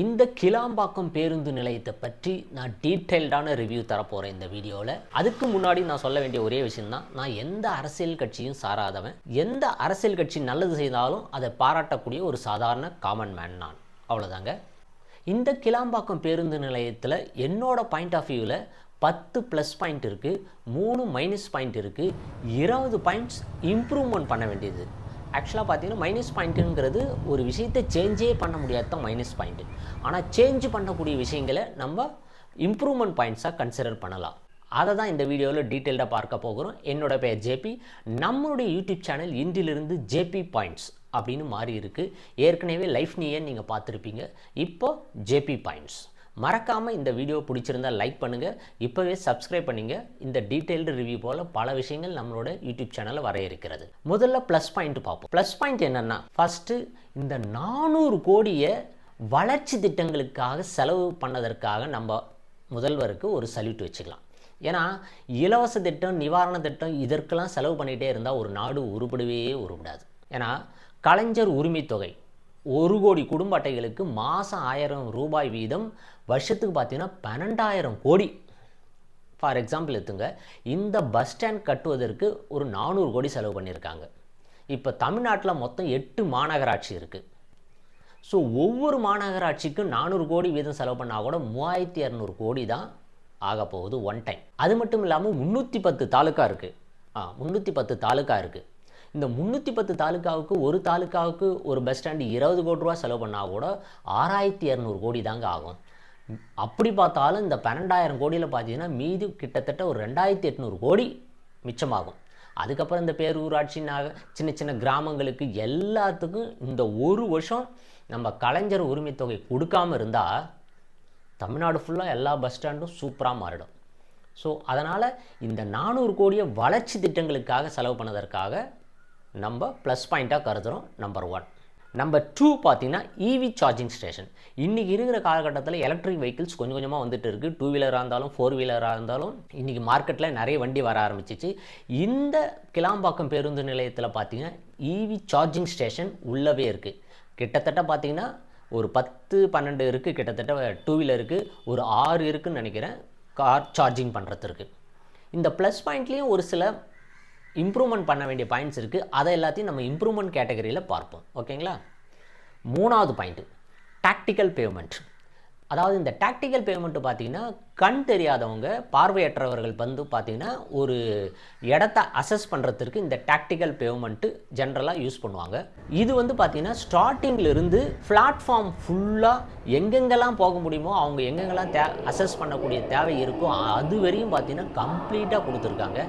இந்த கிளாம்பாக்கம் பேருந்து நிலையத்தை பற்றி நான் டீட்டெயில்டான ரிவ்யூ தரப்போகிறேன் இந்த வீடியோவில் அதுக்கு முன்னாடி நான் சொல்ல வேண்டிய ஒரே விஷயம்தான் நான் எந்த அரசியல் கட்சியும் சாராதவன். எந்த அரசியல் கட்சி நல்லது செய்தாலும் அதை பாராட்டக்கூடிய ஒரு சாதாரண காமன் மேன் நான். அவ்வளோதாங்க இந்த கிளாம்பாக்கம் பேருந்து நிலையத்தில் என்னோட பாயிண்ட் ஆஃப் வியூவில் பத்து ப்ளஸ் பாயிண்ட் இருக்குது மூணு மைனஸ் பாயிண்ட் இருக்குது இருபது பாயிண்ட்ஸ் இம்ப்ரூவ்மெண்ட் பண்ண வேண்டியது. ஆக்சுவலாக பார்த்தீங்கன்னா மைனஸ் பாயிண்ட்டுங்கிறது ஒரு விஷயத்தை சேஞ்சே பண்ண முடியாது தான் மைனஸ் பாயிண்ட்டு ஆனால் சேஞ்ச் பண்ணக்கூடிய விஷயங்களை நம்ம இம்ப்ரூவ்மெண்ட் பாயிண்ட்ஸாக கன்சிடர் பண்ணலாம். அதை தான் இந்த வீடியோவில் டீட்டெயில்டாக பார்க்க போகிறோம். என்னோட பேர் ஜேபி. நம்மளுடைய யூடியூப் சேனல் இன்றிலிருந்து ஜேபி பாயிண்ட்ஸ் அப்படின்னு மாறி இருக்குது ஏற்கனவே லைஃப் நீயே நீங்கள் பார்த்துருப்பீங்க. இப்போ ஜேபி பாயிண்ட்ஸ் மறக்காமல் இந்த வீடியோ பிடிச்சிருந்தா லைக் பண்ணுங்கள் இப்போவே சப்ஸ்கிரைப் பண்ணிங்க. இந்த டீட்டெயில்டு ரிவ்யூ போல் பல விஷயங்கள் நம்மளோட யூடியூப் சேனலில் வர இருக்கிறது. முதல்ல ப்ளஸ் பாயிண்ட் பார்ப்போம். ப்ளஸ் பாயிண்ட் என்னென்னா ஃபஸ்ட்டு இந்த நானூறு கோடியை வளர்ச்சி திட்டங்களுக்காக செலவு பண்ணதற்காக நம்ம முதல்வருக்கு ஒரு சல்யூட் வச்சுக்கலாம். ஏன்னா இலவச திட்டம் நிவாரண திட்டம் இதற்கெல்லாம் செலவு பண்ணிகிட்டே இருந்தால் ஒரு நாடு உருப்படவே உருப்படாது. ஏன்னா கலைஞர் உரிமைத்தொகை தொகை ஒரு கோடி குடும்ப அட்டைகளுக்கு மாதம் ஆயிரம் ரூபாய் வீதம் வருஷத்துக்கு பார்த்தீங்கன்னா பன்னெண்டாயிரம் கோடி. ஃபார் எக்ஸாம்பிள் எடுத்துங்க. இந்த பஸ் ஸ்டாண்ட் கட்டுவதற்கு ஒரு நானூறு கோடி செலவு பண்ணியிருக்காங்க. இப்போ தமிழ்நாட்டில் மொத்தம் எட்டு மாநகராட்சி இருக்குது ஸோ ஒவ்வொரு மாநகராட்சிக்கும் நானூறு கோடி வீதம் செலவு பண்ணால் கூட மூவாயிரத்தி இரநூறு கோடி தான் ஆக போகுது ஒன் டைம் அது மட்டும் இல்லாமல் முந்நூற்றி பத்து தாலுக்கா இருக்குது ஆ முந்நூற்றி பத்து தாலுக்கா இருக்குது இந்த முந்நூற்றி பத்து தாலுக்காவுக்கு ஒரு தாலுக்காவுக்கு ஒரு பஸ் ஸ்டாண்டு இருபது கோடி ரூபா செலவு பண்ணால் கூட ஆறாயிரத்தி இரநூறு கோடி தாங்க ஆகும். அப்படி பார்த்தாலும் இந்த பன்னெண்டாயிரம் கோடியில் பார்த்தீங்கன்னா மீதி கிட்டத்தட்ட ஒரு ரெண்டாயிரத்தி எட்நூறு கோடி மிச்சமாகும். அதுக்கப்புறம் இந்த பேரூராட்சி நக சின்ன சின்ன கிராமங்களுக்கு எல்லாத்துக்கும் இந்த ஒரு வருஷம் நம்ம கலைஞர் உரிமை தொகை கொடுக்காம இருந்தால் தமிழ்நாடு ஃபுல்லாக எல்லா பஸ் ஸ்டாண்டும் சூப்பராக மாறிடும். ஸோ அதனால் இந்த நானூறு கோடியை வளர்ச்சி திட்டங்களுக்காக செலவு பண்ணதற்காக நம்ம ப்ளஸ் பாயிண்ட்டாக கருதுகிறோம் நம்பர் ஒன் நம்பர் டூ பார்த்தீங்கன்னா இவி சார்ஜிங் ஸ்டேஷன் இன்றைக்கி இருக்கிற காலகட்டத்தில் எலக்ட்ரிக் வெஹிக்கிள்ஸ் கொஞ்சம் கொஞ்சமாக வந்துட்டு இருக்குது டூ வீலராக இருந்தாலும் ஃபோர் வீலராக இருந்தாலும் இன்றைக்கி மார்க்கெட்டில் நிறைய வண்டி வர ஆரம்பிச்சிச்சு. இந்த கிளாம்பாக்கம் பேருந்து நிலையத்தில் பார்த்தீங்கன்னா இவி சார்ஜிங் ஸ்டேஷன் உள்ளவே இருக்குது கிட்டத்தட்ட பார்த்தீங்கன்னா ஒரு பத்து பன்னெண்டு இருக்குது கிட்டத்தட்ட டூ வீலருக்கு ஒரு ஆறு இருக்குன்னு நினைக்கிறேன். கார் சார்ஜிங் பண்ணுறதுக்கு இந்த ப்ளஸ் பாயிண்ட்லேயும் ஒரு சில இம்ப்ரூவ்மெண்ட் பண்ண வேண்டிய பாயிண்ட்ஸ் இருக்குது அதை எல்லாத்தையும் நம்ம இம்ப்ரூவ்மெண்ட் கேட்டகரியில் பார்ப்போம். ஓகேங்களா? மூணாவது பாயிண்ட்டு டாக்டிக்கல் பேமெண்ட் அதாவது இந்த டாக்டிக்கல் பேமெண்ட்டு பார்த்தீங்கன்னா கண் தெரியாதவங்க பார்வையற்றவர்கள் வந்து பார்த்திங்கன்னா ஒரு இடத்த அசஸ் பண்ணுறதுக்கு இந்த டாக்டிக்கல் பேமெண்ட்டு ஜென்ரலாக யூஸ் பண்ணுவாங்க. இது வந்து பார்த்திங்கன்னா ஸ்டார்டிங்கிலிருந்து பிளாட்ஃபார்ம் ஃபுல்லாக எங்கெங்கெல்லாம் போக முடியுமோ அவங்க எங்கெங்கெல்லாம் தே அசஸ் பண்ணக்கூடிய தேவை இருக்கோ அது வரையும் பார்த்திங்கன்னா கம்ப்ளீட்டாக கொடுத்துருக்காங்க.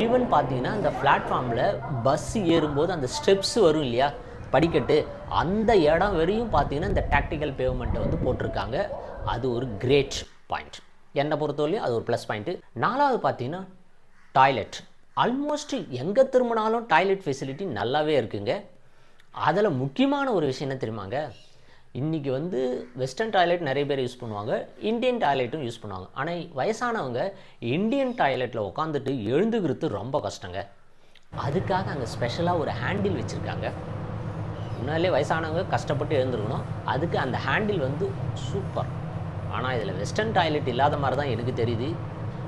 ஈவன் பார்த்தீங்கன்னா இந்த பிளாட்ஃபார்மில் பஸ் ஏறும்போது அந்த ஸ்டெப்ஸ் வரும் இல்லையா? படிக்கட்டு அந்த இடம் வரையும் பார்த்தீங்கன்னா இந்த டாக்டிக்கல் பேமெண்ட்டை வந்து போட்டிருக்காங்க. அது ஒரு கிரேட் பாயிண்ட் என்னை பொறுத்தவரையும் அது ஒரு ப்ளஸ் பாயிண்ட்டு நாலாவது பார்த்தீங்கன்னா டாய்லெட் ஆல்மோஸ்ட் எங்கே திரும்பினாலும் டாய்லெட் ஃபெசிலிட்டி நல்லாவே இருக்குங்க. அதில் முக்கியமான ஒரு விஷயம் என்ன தெரியுமாங்க? இன்றைக்கி வந்து வெஸ்டர்ன் டாய்லெட் நிறைய பேர் யூஸ் பண்ணுவாங்க. இந்தியன் டாய்லெட்டும் யூஸ் பண்ணுவாங்க. ஆனால் வயசானவங்க இந்தியன் டாய்லெட்டில் உட்காந்துட்டு எழுந்துக்கிறது ரொம்ப கஷ்டங்க. அதுக்காக அங்கே ஸ்பெஷலாக ஒரு ஹேண்டில் வச்சுருக்காங்க. முன்னாலே வயசானவங்க கஷ்டப்பட்டு எழுந்திருக்கணும். அதுக்கு அந்த ஹேண்டில் வந்து சூப்பர் ஆனால் இதில் வெஸ்டர்ன் டாய்லெட் இல்லாத மாதிரி தான் எனக்கு தெரியுது.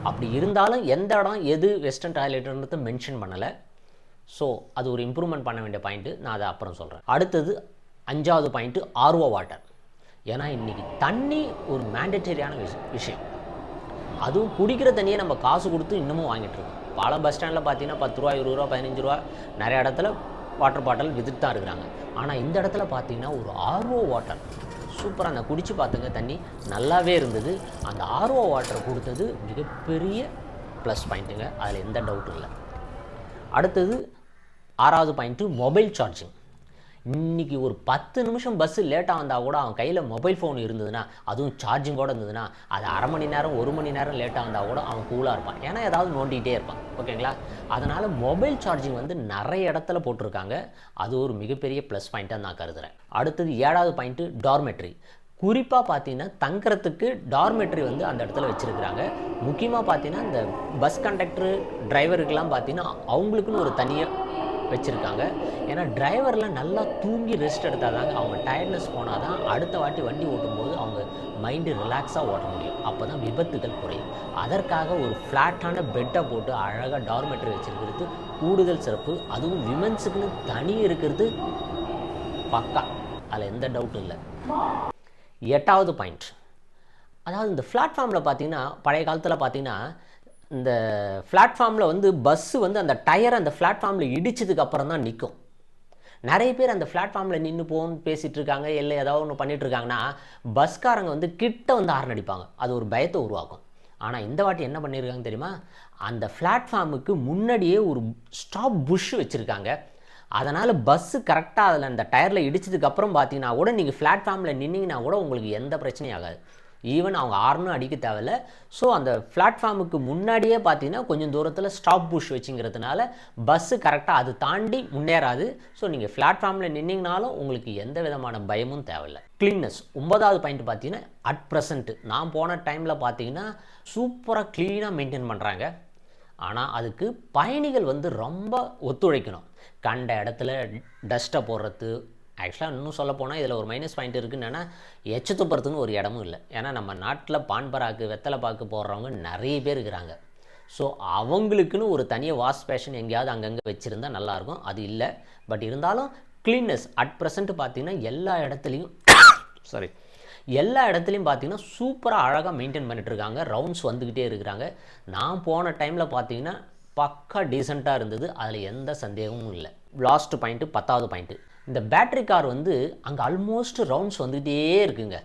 அப்படி இருந்தாலும் எந்த இடம் எது வெஸ்டர்ன் டாய்லெட்ன்றது மென்ஷன் பண்ணலை. ஸோ அது ஒரு இம்ப்ரூவ்மெண்ட் பண்ண வேண்டிய பாயிண்ட்டு நான் அதை அப்புறம் சொல்கிறேன் அடுத்தது அஞ்சாவது பாயிண்ட்டு ஆர்ஓ வாட்டர் ஏன்னா இன்றைக்கி தண்ணி ஒரு மேண்டட்டரியான விஷ விஷயம். அதுவும் குடிக்கிற தண்ணியை நம்ம காசு கொடுத்து இன்னமும் வாங்கிட்டு இருக்கோம். பல பஸ் ஸ்டாண்டில் பார்த்தீங்கன்னா பத்து ரூபா இருபது ரூபா பதினஞ்சு ரூபா நிறைய இடத்துல வாட்டர் பாட்டில் வித்துட்டு தான் இருக்கிறாங்க. ஆனால் இந்த இடத்துல பார்த்தீங்கன்னா ஒரு ஆர்ஓ வாட்டர் சூப்பராக அந்த குடித்து பார்த்துங்க தண்ணி. நல்லாவே இருந்தது. அந்த ஆர்ஓ வாட்டர் கொடுத்தது மிகப்பெரிய ப்ளஸ் பாயிண்ட்டுங்க அதில் எந்த டவுட்டும் இல்லை. அடுத்தது ஆறாவது பாயிண்ட்டு மொபைல் சார்ஜிங் இன்றைக்கி ஒரு பத்து நிமிஷம் பஸ்ஸு லேட்டாக வந்தால் கூட அவன் கையில் மொபைல் ஃபோன் இருந்ததுன்னா அதுவும் சார்ஜிங்கோடு இருந்ததுன்னா அது அரை மணி நேரம் ஒரு மணி நேரம் லேட்டாக வந்தால் கூட அவன் கூலாக இருப்பான். ஏன்னா ஏதாவது நோண்டிகிட்டே இருப்பான். ஓகேங்களா? அதனால் மொபைல் சார்ஜிங் வந்து நிறைய இடத்துல போட்டிருக்காங்க. அது ஒரு மிகப்பெரிய ப்ளஸ் பாயிண்ட்டாக நான் கருதுகிறேன் அடுத்தது ஏழாவது பாயிண்ட்டு டார்மெட்ரி குறிப்பாக பார்த்தீங்கன்னா தங்குறதுக்கு டார்மெட்ரி வந்து அந்த இடத்துல வச்சுருக்குறாங்க. முக்கியமாக பார்த்தீங்கன்னா இந்த பஸ் கண்டக்டரு டிரைவருக்கெல்லாம் பார்த்தீங்கன்னா அவங்களுக்குன்னு ஒரு தனியாக வச்சுருக்காங்க. ஏன்னா டிரைவரில் நல்லா தூங்கி ரெஸ்ட் எடுத்தால் தாங்க அவங்க டயர்ட்னஸ் போனால் தான் அடுத்த வாட்டி வண்டி ஓட்டும்போது அவங்க மைண்டு ரிலாக்ஸாக ஓட்ட முடியும். அப்போ தான் விபத்துகள் குறையும். அதற்காக ஒரு ஃப்ளாட்டான பெட்டை போட்டு அழகாக டார்மெட்ரி வச்சுருக்கிறது கூடுதல் சிறப்பு. அதுவும் விமென்ஸுக்குன்னு தனி இருக்கிறது பக்கா. அதில் எந்த டவுட்டும் இல்லை. எட்டாவது பாயிண்ட் அதாவது இந்த பிளாட்ஃபார்மில் பார்த்தீங்கன்னா பழைய காலத்தில் பார்த்தீங்கன்னா இந்த பிளாட்ஃபார்மில் வந்து பஸ்ஸு வந்து அந்த டயர் அந்த பிளாட்ஃபார்மில் இடிச்சதுக்கு அப்புறம் தான் நிற்கும் நிறைய பேர் அந்த பிளாட்ஃபார்மில் நின்று போகணும்னு பேசிகிட்டு இருக்காங்க இல்லை ஏதாவது ஒன்று பண்ணிகிட்ருக்காங்கன்னா பஸ்காரங்க வந்து கிட்ட வந்து ஹார்ன் அடிப்பாங்க. அது ஒரு பயத்தை உருவாக்கும். ஆனால் இந்த வாட்டி என்ன பண்ணியிருக்காங்க தெரியுமா? அந்த பிளாட்ஃபார்முக்கு முன்னாடியே ஒரு ஸ்டாப் புஷ் வச்சுருக்காங்க. அதனால் பஸ்ஸு கரெக்டாக அதில் அந்த டயரில் இடிச்சதுக்கப்புறம் பார்த்தீங்கன்னா கூட நீங்கள் பிளாட்ஃபார்மில் நின்னீங்கன்னா கூட உங்களுக்கு எந்த பிரச்சனையும் ஆகாது. ஈவன் அவங்க ஆர்னும் அடிக்க தேவையில்ல. ஸோ அந்த பிளாட்ஃபார்முக்கு முன்னாடியே பார்த்தீங்கன்னா கொஞ்சம் தூரத்தில் ஸ்டாப் புஷ் வச்சுங்கிறதுனால பஸ்ஸு கரெக்டாக அது தாண்டி முன்னேறாது. ஸோ நீங்கள் பிளாட்ஃபார்மில் நின்னீங்கனாலும் உங்களுக்கு எந்த விதமான பயமும் தேவையில்லை. க்ளீன்னஸ் ஒன்பதாவது பாயிண்ட் பார்த்தீங்கன்னா அட் ப்ரெசன்ட் நான் போன டைமில் பார்த்தீங்கன்னா சூப்பராக க்ளீனாக மெயின்டைன் பண்ணுறாங்க ஆனால் அதுக்கு பயணிகள் வந்து ரொம்ப ஒத்துழைக்கணும். கண்ட இடத்துல டஸ்ட்டை போடுறது ஆக்சுவலாக இன்னும் சொல்ல போனால் இதில் ஒரு மைனஸ் பாயிண்ட் இருக்குன்னா எச்சு துப்புறதுன்னு ஒரு இடமும் இல்லை. ஏன்னா நம்ம நாட்டில் பான்பராக்கு வெத்தலை பாக்கு போடுறவங்க நிறைய பேர் இருக்கிறாங்க. ஸோ அவங்களுக்குன்னு ஒரு தனியாக வாஷ் பேஷன் எங்கேயாவது அங்கங்கே வச்சுருந்தா நல்லாயிருக்கும் அது இல்லை. பட் இருந்தாலும் க்ளீன்னஸ் அட் ப்ரெசென்ட் பார்த்திங்கன்னா எல்லா இடத்துலையும் சாரி எல்லா இடத்துலையும் பார்த்தீங்கன்னா சூப்பராக அழகாக மெயின்டைன் பண்ணிட்டுருக்காங்க ரவுண்ட்ஸ் வந்துக்கிட்டே இருக்கிறாங்க. நான் போன டைமில் பார்த்தீங்கன்னா பக்கா டீசெண்டாக இருந்தது. அதில் எந்த சந்தேகமும் இல்லை. லாஸ்ட் பாயிண்ட்டு பத்தாவது பாயிண்ட்டு இந்த பேட்ரி கார் வந்து அங்கே ஆல்மோஸ்ட் ரவுண்ட்ஸ் வந்துகிட்டே இருக்குங்க.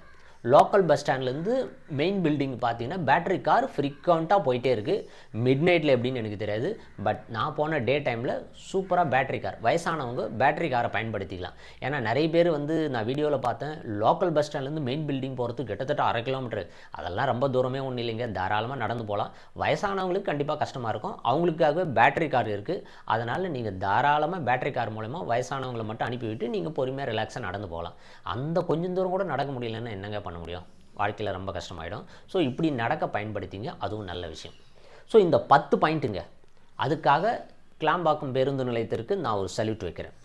லோக்கல் பஸ் ஸ்டாண்ட்லேருந்து மெயின் பில்டிங் பார்த்தீங்கன்னா பேட்டரி கார் ஃப்ரீக்வெண்ட்டாக போயிட்டே இருக்குது மிட் நைட்டில் எப்படின்னு எனக்கு தெரியாது. பட் நான் போன டே டைமில் சூப்பராக பேட்டரி கார் வயசானவங்க பேட்டரி காரை பயன்படுத்திக்கலாம். ஏன்னா நிறைய பேர் வந்து நான் வீடியோவில் பார்த்தேன் லோக்கல் பஸ் ஸ்டாண்ட்லேருந்து மெயின் பில்டிங் போகிறதுக்கு கிட்டத்தட்ட அரை கிலோமீட்டர் அதெல்லாம் ரொம்ப தூரமே ஒன்றும் இல்லைங்க. தாராளமாக நடந்து போகலாம் வயசானவங்களுக்கு கண்டிப்பாக கஷ்டமாக இருக்கும். அவங்களுக்காகவே பேட்டரி கார் இருக்குது அதனால் நீங்கள் தாராளமாக பேட்டரி கார் மூலமா வயசானவங்களை மட்டும் அனுப்பிவிட்டு நீங்கள் பொறுமையாக ரிலாக்ஸாக நடந்து போகலாம் அந்த கொஞ்சம் தூரம் கூட நடக்க முடியலன்னா என்னங்க பண்ண முடியும். வாழ்க்கையில் ரொம்ப கஷ்டமாயிடும். ஸோ இப்படி நடக்க பயன்படுத்திங்க அதுவும் நல்ல விஷயம். ஸோ இந்த பத்து பாயிண்ட்டுங்க. அதுக்காக கிளாம்பாக்கம் பேருந்து நிலையத்திற்கு நான் ஒரு சல்யூட் வைக்கிறேன்.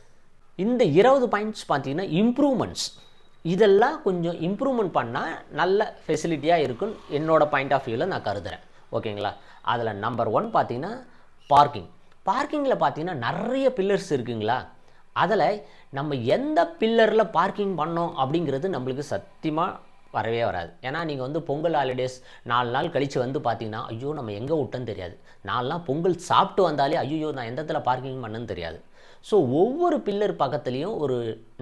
இந்த இருபது பாயிண்ட்ஸ் பார்த்தீங்கன்னா இம்ப்ரூவ்மெண்ட்ஸ் இதெல்லாம் கொஞ்சம் இம்ப்ரூவ்மெண்ட் பண்ணால் நல்ல ஃபெசிலிட்டியாக இருக்குன்னு என்னோட பாயிண்ட் ஆஃப் வியூவில் நான் கருதுகிறேன் ஓகேங்களா? அதில் நம்பர் ஒன் பார்த்தீங்கன்னா பார்க்கிங் பார்க்கிங்கில் பார்த்தீங்கன்னா நிறைய பில்லர்ஸ் இருக்குங்களா? அதில் நம்ம எந்த பில்லரில் பார்க்கிங் பண்ணோம் அப்படிங்கிறது நம்மளுக்கு சத்தியமாக வரவே வராது. ஏன்னா நீங்கள் வந்து பொங்கல் ஹாலிடேஸ் நாலு நாள் கழித்து வந்து பார்த்தீங்கன்னா ஐயோ நம்ம எங்கே விட்டோன்னு தெரியாது. நாலு நாள் பொங்கல் சாப்பிட்டு வந்தாலே ஐயோ நான் எந்த இடத்துல பார்க்கிங் பண்ணேன்னு தெரியாது. ஸோ ஒவ்வொரு பில்லர் பக்கத்துலேயும் ஒரு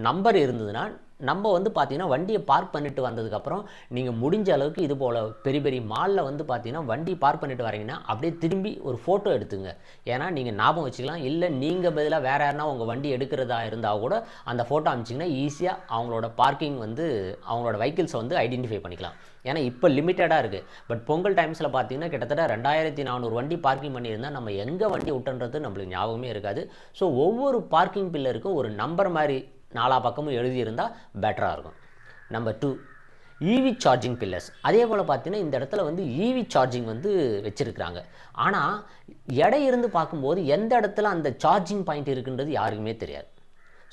நம்பர் இருந்ததுன்னா நம்ம வந்து பார்த்தீங்கன்னா வண்டியை பார்க் பண்ணிட்டு வந்ததுக்கப்புறம் நீங்கள் முடிஞ்ச அளவுக்கு இது போல் பெரிய பெரிய மாலில் வந்து பார்த்தீங்கன்னா வண்டி பார்க் பண்ணிட்டு வரீங்கன்னா அப்படியே திரும்பி ஒரு ஃபோட்டோ எடுத்துங்க. ஏன்னா நீங்கள் ஞாபகம் வச்சுக்கலாம். இல்லை நீங்கள் பதிலாக வேறு யாருனா உங்கள் வண்டி எடுக்கிறதா இருந்தால் கூட அந்த ஃபோட்டோ அமிச்சிங்கன்னா ஈஸியாக அவங்களோட பார்க்கிங் வந்து அவங்களோட வெஹிக்கிள்ஸை வந்து ஐடென்டிஃபை பண்ணிக்கலாம். ஏன்னா இப்போ லிமிட்டடாக இருக்குது பட் பொங்கல் டைம்ஸில் பார்த்தீங்கன்னா கிட்டத்தட்ட ரெண்டாயிரத்தி நானூறு வண்டி பார்க்கிங் பண்ணியிருந்தால் நம்ம எங்கே வண்டி விட்டுன்றது நம்மளுக்கு ஞாபகமே இருக்காது. ஸோ ஒவ்வொரு பார்க்கிங் பில்லருக்கும் ஒரு நம்பர் மாதிரி நாலா பக்கமும் எழுதியிருந்தால் பெட்டராக இருக்கும். Number two EV charging pillars அதே போல் பார்த்தீங்கன்னா இந்த இடத்துல வந்து ஈவி சார்ஜிங் வந்து வச்சுருக்குறாங்க. ஆனால் எடை இருந்து பார்க்கும்போது எந்த இடத்துல அந்த சார்ஜிங் பாயிண்ட் இருக்குன்றது யாருக்குமே தெரியாது.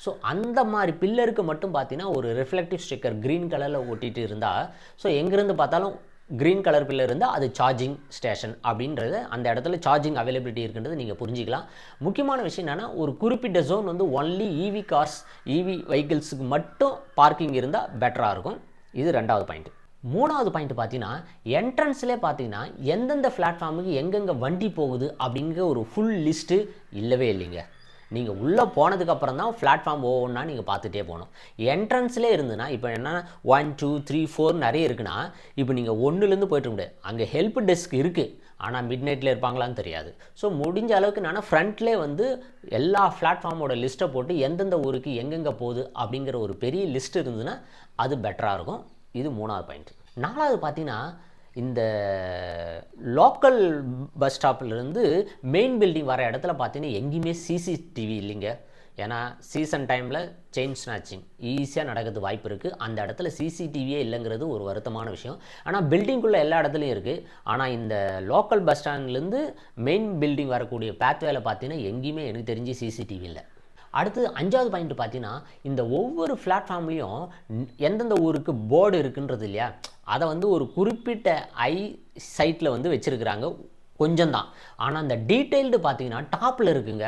ஸோ அந்த மாதிரி பில்லருக்கு மட்டும் பார்த்தீங்கன்னா ஒரு ரிஃப்ளெக்டிவ் ஸ்டிக்கர் க்ரீன் கலரில் ஒட்டிகிட்டு இருந்தால் ஸோ எங்கேருந்து பார்த்தாலும் க்ரீன் கலர் பில்லர் இருந்தால் அது சார்ஜிங் ஸ்டேஷன் அப்படின்றது அந்த இடத்துல சார்ஜிங் அவைலபிலிட்டி இருக்குன்றது நீங்கள் புரிஞ்சிக்கலாம். முக்கியமான விஷயம் என்னென்னா ஒரு குறிப்பிட்ட ஜோன் வந்து ஒன்லி இவி கார்ஸ் இவி வெஹிக்கிள்ஸுக்கு மட்டும் பார்க்கிங் இருந்தால் பெட்டராக இருக்கும். இது ரெண்டாவது பாயிண்ட் மூணாவது பாயிண்ட் பார்த்தீங்கன்னா என்ட்ரன்ஸ்லேயே பார்த்தீங்கன்னா எந்தெந்த பிளாட்ஃபார்முக்கு எங்கெங்கே வண்டி போகுது அப்படிங்கிற ஒரு ஃபுல் லிஸ்ட்டு இல்லவே இல்லைங்க. நீங்கள் உள்ளே போனதுக்கப்புறம் தான் பிளாட்ஃபார்ம் ஒவ்வொன்றா நீங்கள் பார்த்துட்டே போகணும். என்ட்ரன்ஸ்லேயே இருந்துன்னா இப்போ என்னென்னா ஒன் டூ த்ரீ ஃபோர் நிறைய இருக்குன்னா இப்போ நீங்கள் ஒன்றுலேருந்து போயிட்டு முடியாது. அங்கே ஹெல்ப் டெஸ்க் இருக்குது ஆனால் மிட் நைட்டில் இருப்பாங்களான்னு தெரியாது. ஸோ முடிஞ்ச அளவுக்கு நான் ஃப்ரண்ட்லேயே வந்து எல்லா பிளாட்ஃபார்மோட லிஸ்ட்டை போட்டு எந்தெந்த ஊருக்கு எங்கெங்கே போகுது அப்படிங்கிற ஒரு பெரிய லிஸ்ட் இருந்ததுன்னா அது பெட்டராக இருக்கும். இது மூணாவது பாயிண்ட் நாலாவது பார்த்தீங்கன்னா இந்த லோக்கல் பஸ் ஸ்டாப்லேருந்து மெயின் பில்டிங் வர இடத்துல பார்த்தீங்கன்னா எங்கேயுமே சிசிடிவி இல்லைங்க. ஏன்னா சீசன் டைமில் செயின் ஸ்நாச்சிங் ஈஸியாக நடக்கிறது வாய்ப்பு இருக்குது அந்த இடத்துல சிசிடிவியே இல்லைங்கிறது ஒரு வருத்தமான விஷயம். ஆனால் பில்டிங்குள்ளே எல்லா இடத்துலையும் இருக்குது ஆனால் இந்த லோக்கல் பஸ் ஸ்டாண்ட்லேருந்து மெயின் பில்டிங் வரக்கூடிய பேத்வேல பார்த்தீங்கன்னா எங்கேயுமே எனக்கு தெரிஞ்சு சிசிடிவி இல்லை. அடுத்து அஞ்சாவது பாயிண்ட் பார்த்தீங்கன்னா இந்த ஒவ்வொரு பிளாட்ஃபார்ம்லேயும் எந்தெந்த ஊருக்கு போர்டு இருக்குன்றது இல்லையா? அதை வந்து ஒரு குறிப்பிட்ட ஐ சைட்டில் வந்து வச்சுருக்குறாங்க. கொஞ்சம் தான் ஆனால் அந்த டீட்டெயில்டு பார்த்தீங்கன்னா டாப்பில் இருக்குங்க.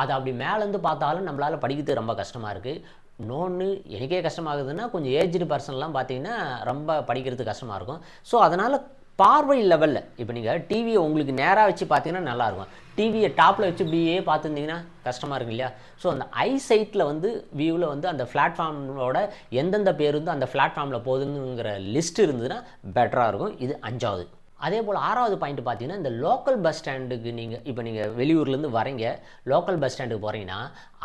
அது அப்படி மேலேருந்து பார்த்தாலும் நம்மளால் படிக்கிறது ரொம்ப கஷ்டமாக இருக்குது இன்னொன்று எனக்கே கஷ்டமாகுதுன்னா கொஞ்சம் ஏஜ்டு பர்சன்லாம் பார்த்தீங்கன்னா ரொம்ப படிக்கிறது கஷ்டமாக இருக்கும். ஸோ அதனால் பார்வை லெவலில் இப்போ நீங்கள் டிவியை உங்களுக்கு நேராக வச்சு பார்த்தீங்கன்னா நல்லாயிருக்கும். டிவியை டாப்பில் வச்சு இப்படியே பார்த்துருந்தீங்கன்னா கஷ்டமாக இருக்கும் இல்லையா? ஸோ அந்த ஐ சைட்டில் வந்து வியூவில் வந்து அந்த பிளாட்ஃபார்மோட எந்தெந்த பேர் வந்து அந்த பிளாட்ஃபார்மில் போகுதுங்கிற லிஸ்ட் இருந்ததுன்னா பெட்டராக இருக்கும். இது அஞ்சாவது. அதே போல் ஆறாவது பாயிண்ட் பார்த்தீங்கன்னா இந்த லோக்கல் பஸ் ஸ்டாண்டுக்கு நீங்கள் இப்போ நீங்கள் வெளியூர்லேருந்து வரீங்க லோக்கல் பஸ் ஸ்டாண்டுக்கு போகிறீங்கன்னா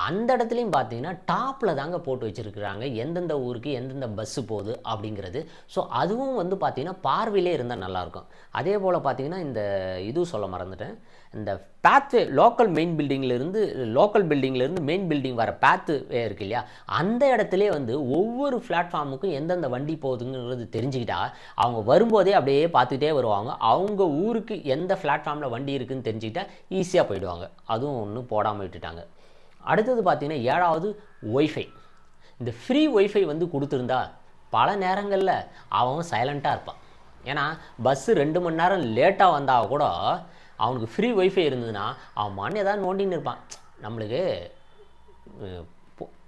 அந்த இடத்துலையும் பார்த்தீங்கன்னா டாப்பில் தாங்க போட்டு வச்சுருக்குறாங்க. எந்தெந்த ஊருக்கு எந்தெந்த பஸ்ஸு போகுது அப்படிங்கிறது. ஸோ அதுவும் வந்து பார்த்திங்கன்னா பார்வையிலே இருந்தால் நல்லாயிருக்கும். அதே போல் பார்த்தீங்கன்னா இந்த இதுவும் சொல்ல மறந்துட்டேன். இந்த பேத்து லோக்கல் மெயின் பில்டிங்லேருந்து லோக்கல் பில்டிங்லேருந்து மெயின் பில்டிங் வர பேத்து இருக்கு இல்லையா? அந்த இடத்துலே வந்து ஒவ்வொரு பிளாட்ஃபார்முக்கும் எந்தெந்த வண்டி போகுதுங்கிறது தெரிஞ்சுக்கிட்டா அவங்க வரும்போதே அப்படியே பார்த்துட்டே வருவாங்க. அவங்க ஊருக்கு எந்த பிளாட்ஃபார்மில் வண்டி இருக்குதுன்னு தெரிஞ்சுக்கிட்டா ஈஸியாக போயிடுவாங்க. அதுவும் ஒன்றும் போடாமல் விட்டுட்டாங்க. அடுத்தது பார்த்தீங்கன்னா ஏழாவது ஒய்ஃபை இந்த ஃப்ரீ ஒய்ஃபை வந்து கொடுத்துருந்தா பல நேரங்களில் அவன் சைலண்ட்டாக இருப்பான். ஏன்னா பஸ்ஸு ரெண்டு மணி நேரம் லேட்டாக வந்தால் கூட அவனுக்கு ஃப்ரீ ஒய்ஃபை இருந்ததுன்னா அவன் மண் ஏதாவது நோண்டின்னு இருப்பான். நம்மளுக்கு